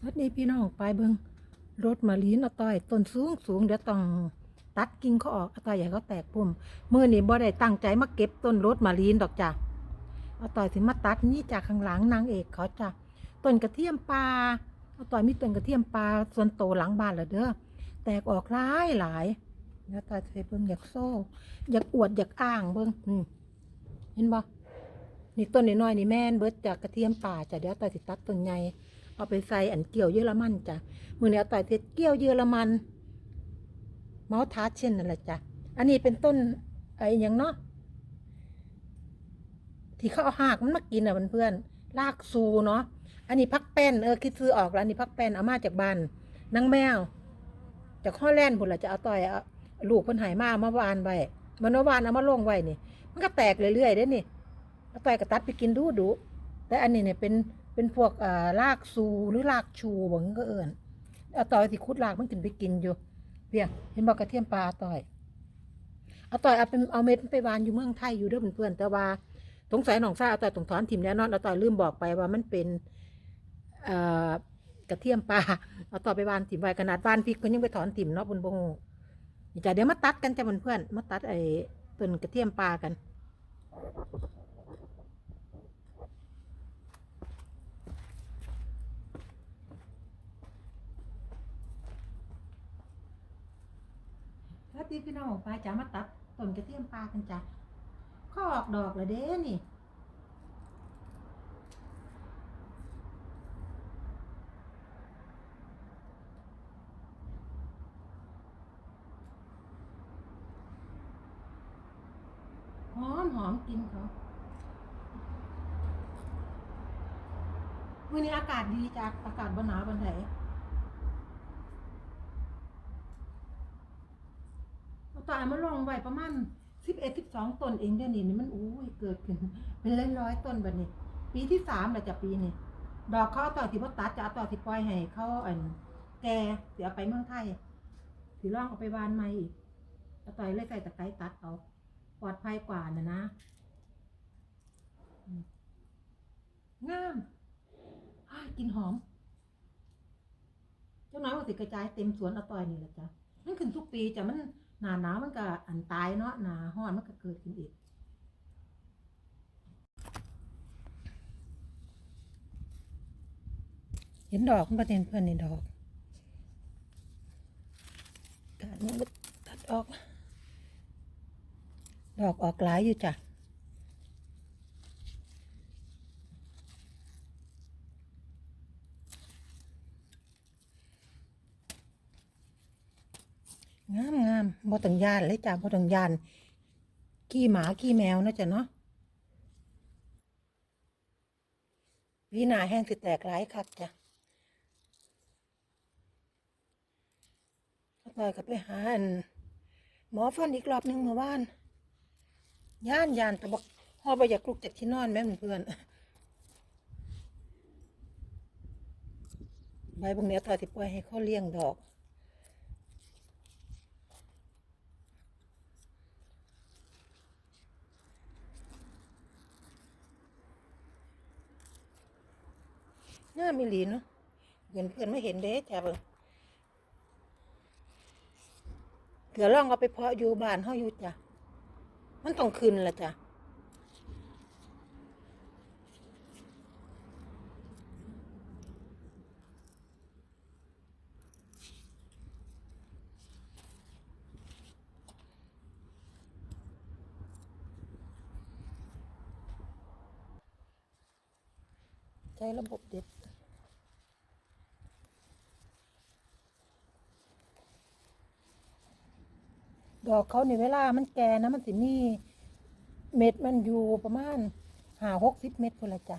สวัสดีพี่น้องไปเบิงรถมาลีนอต้อยต้นสูงสูงเดี๋ยวต้องตัดกิ่งเขาออกอต้อยใหญ่เขาแตกปุ่มมือนี่บ่ได้ตั้งใจมาเก็บต้นรถมาลีนดอกจ้ะอต้อยถึงมาตัดนี่จากข้างหลังนางเอกเขาจ้ะต้นกระเทียมปลาอต้อยมีต้นกระเทียมปลาส่วนโตหลังบ้านและเด้อแตกออกหลายหลายเดี๋ยวต้อยจะไปเบิ่งอยากโซ่ อยากอวดอยากอ้างเบิ่งอืมเห็นบ่นี่ต้นน้อยๆนี่แม่นเบิดจากกระเทียมป่าจ้ะเดี๋ยวต้อยสิตัดต้นใหญ่ เอาไปใส่อันเกี่ยวเยอรมันจ้ะมือนี้เอาต่อยเทศเกี่ยวเยอรมันเมาส์ทาร์เช่นนั่นแหละจ้ะอันนี้เป็นต้นไอ้ยังเนาะที่เขาเอาหากมันมากินอะเพื่อนๆลากซูเนาะอันนี้พักแป้นเออคิดซื้อออกแล้วอันนี้พักแป้นเอามาจากบ้านนางแมว จากข้อแล่นพุ่นละจะเอาต่อยเอาลูกเพิ่นหายมาเมาวานไว้มันเอวานเอามาลงไว้นี่ มันก็แตกเรื่อยๆเด้นี่เอาต่อยก็ตัดไปกินดูดูแต่อันนี้เนี่ยเป็น เป็นพวกอ่ารากซูหรือรากชูบอกงั้นก็เอิญเอาต่อยที่คุดรากมันกินไปกินอยู่เพียเห็นบอกกระเทียมปลาต่อยเอาต่อยเอาเป็นเอาเม็ดมันไปวานอยู่เมืองไทยอยู่เด้อเพื่อนๆแต่ว่าสงสัยหนองซ่าเอาต่อยตรงถอนถิ่มแน่นอนเอาต่อยลืมบอกไปว่ามันเป็นเอ่อกระเทียมปลาเอาต่อยไปวานถิ่มไว้ขนาดวานพริกก็ยังไปถอนถิ่มเนาะบนบงจ้ะเดี๋ยวมาตัดกันจ้ะเพื่อนๆมาตัดไอ้ต้นกระเทียมปลากัน วัสดีพี่น้องปลาจ๋ามาตัดต้นกระเทียมปลากันจ้ะข้อออกดอกแล้วเด้นี่ หอมหอมกินเขาวันนี้อากาศดีจ้ะอากาศบนหนาวบนไหน เอา ตายมาลองไว้ประมาณสิบเอ็ดสิบสองต้นเองเดี๋ยวนี้นี่มันอู้ยเกิดขึ้น เป็นร้อยร้อยต้นแบบนี้ ปีที่สามแหละจะปีนี้ดอกเขาเอาต่อที่พ่ตัดจะเอาต่อที่ปล่อยให้เขาอันแกเสียไปเมืองไทยถือร่องเอาไปวานใหม่อีกเอาต่อยเลยใส่ตะไคร้ตัดเอาปลอดภัยกว่านะนะงามอ้ากลินหอม เจ้าน้อยว่าสิกระจายเต็มสวนเอาต่อยนี่แหละจ้ะมันขึ้นทุกปีจ้ะมัน หนาหนาวมันก็อันตายเนาะหนาห้อนมันก็เกิดขึ้นอีกเห็นดอกมันประเด็นเพื่อนในดอกการมันก็ตัดออก ดอกออกหลายอยู่จ้ะ งามงาม บ่ต้องยานเลยจ้ะบ่ต้องยานขี้หมาขี้แมวนาะจ้ะเนาะวีนาแห้งสิแตกหลายคักจ้ะต่อยกับไปหาอันหมอฟันอีกรอบหนึงเมื่อวานย่านยานแต่บอกฮอดบ่อยากลุกจากที่นอนแม่เพื่อนใบบางเนี้ยต่อยสิปล่อยให้เขาเลี้ยงดอก งามอีหลีเนาะเพื่อนเพื่อนไม่เห็นเด้จ้ะเบิ่งเดี๋ยวลองเอาไปเพาะอยู่บ้านเฮาอยู่จ้ะมันต้องขึ้นละจ้ะใช้ระบบเด็ด ดอกเขาในเวลามันแก่นะมันสิมีเม็ดมันอยู่ประมาณหาหกสิบเม็ดคนละจ้ะ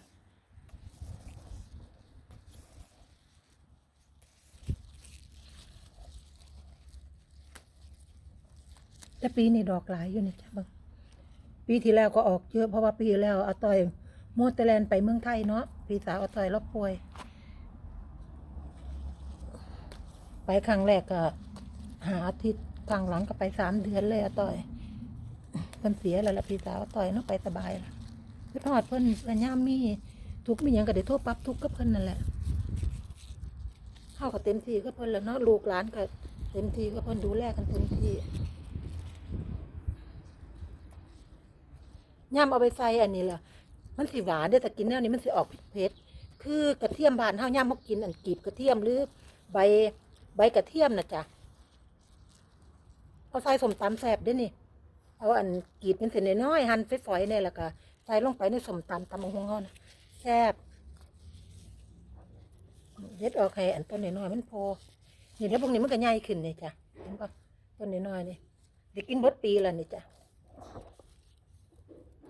แต่ปีนี้ดอกหลายอยู่นี่จ้ะบังปีที่แล้วก็ออกเยอะเพราะว่าปีที่แล้วอาต่อยโมเตแลนไปเมืองไทยเนาะปีสาวอาต่อยรับป่วย ไปครั้งแรกก็หาอาทิตย์ ครั้งหลังก็ไปสามเดือนเลยอาต่อยเพิ่นเสียแล้วละพี่สาวต่อยเนาะไปสบายละคือทอดเพิ่นเพิ่นย่ามมีทุกมีหยังก็ได้โทษปรับทุกกับเพิ่นนั่นแหละเฮาก็เต็มที่ก็เพิ่นแล้วเนาะลูกหลานก็เต็มที่ก็เพิ่นดูแลกันเต็มที่ย่ำเอาไปใส่อันนี้ล่ะ มันสิหวานเด้แต่กินแนวนี้มันสิออกเผ็ดคือกระเทียมบานเฮาย่ำเฮากินอันกีบกระเทียมหรือใบใบกระเทียมนะจ้ะ เอาใส่สมตำแซบด้อนี่เอาอันกรีดเป็นเส้นน้อยหั่นฝอยๆเนี่ยแล้วก็ใส่ลงไปในสมตำตำบักหงเฮานะแซ่บเด็ดออกให้อันต้นน้อยๆมันพอนี่แล้วพวกนี้มันก็ใหญ่ขึ้นนี่จ้ะเห็นปะต้นน้อยๆนี่ได้กินบดปีแล้วนี่จ้ะ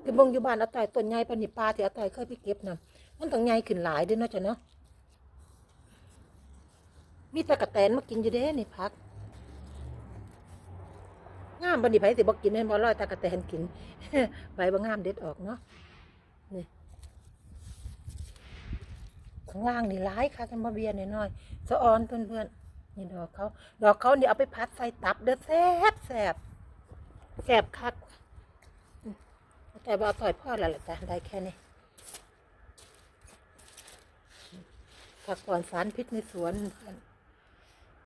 คือเบงอยู่บ้านอาต่อยต้นใหญ่ปนนี่ปลาที่อาต่อยเคยไปเก็บนะมันต้องใหญ่ขึ้นหลายด้วยเนาะจ้ะเนาะมีตะกะแตนมากินอยู่เด้นี่พัก งามบันดีไผสิบ่กินแม่นบ่ร้อยตากระแตนกินใบบ่งามเด็ดออกเนาะนี่ข้างล่างนี่หลายค่ะกันบ่เบียนน้อยๆสะออนเพื่อนๆนี่ดอกเขาดอกเขานี่เอาไปพัดใส่ตับเด้อแซ่บแซ่บแซ่บคักแต่บ่อต่อยพ่อแล้วล่ะจ้ะได้แค่นี้ผักก่อนสารพิษในสวนเพื่อน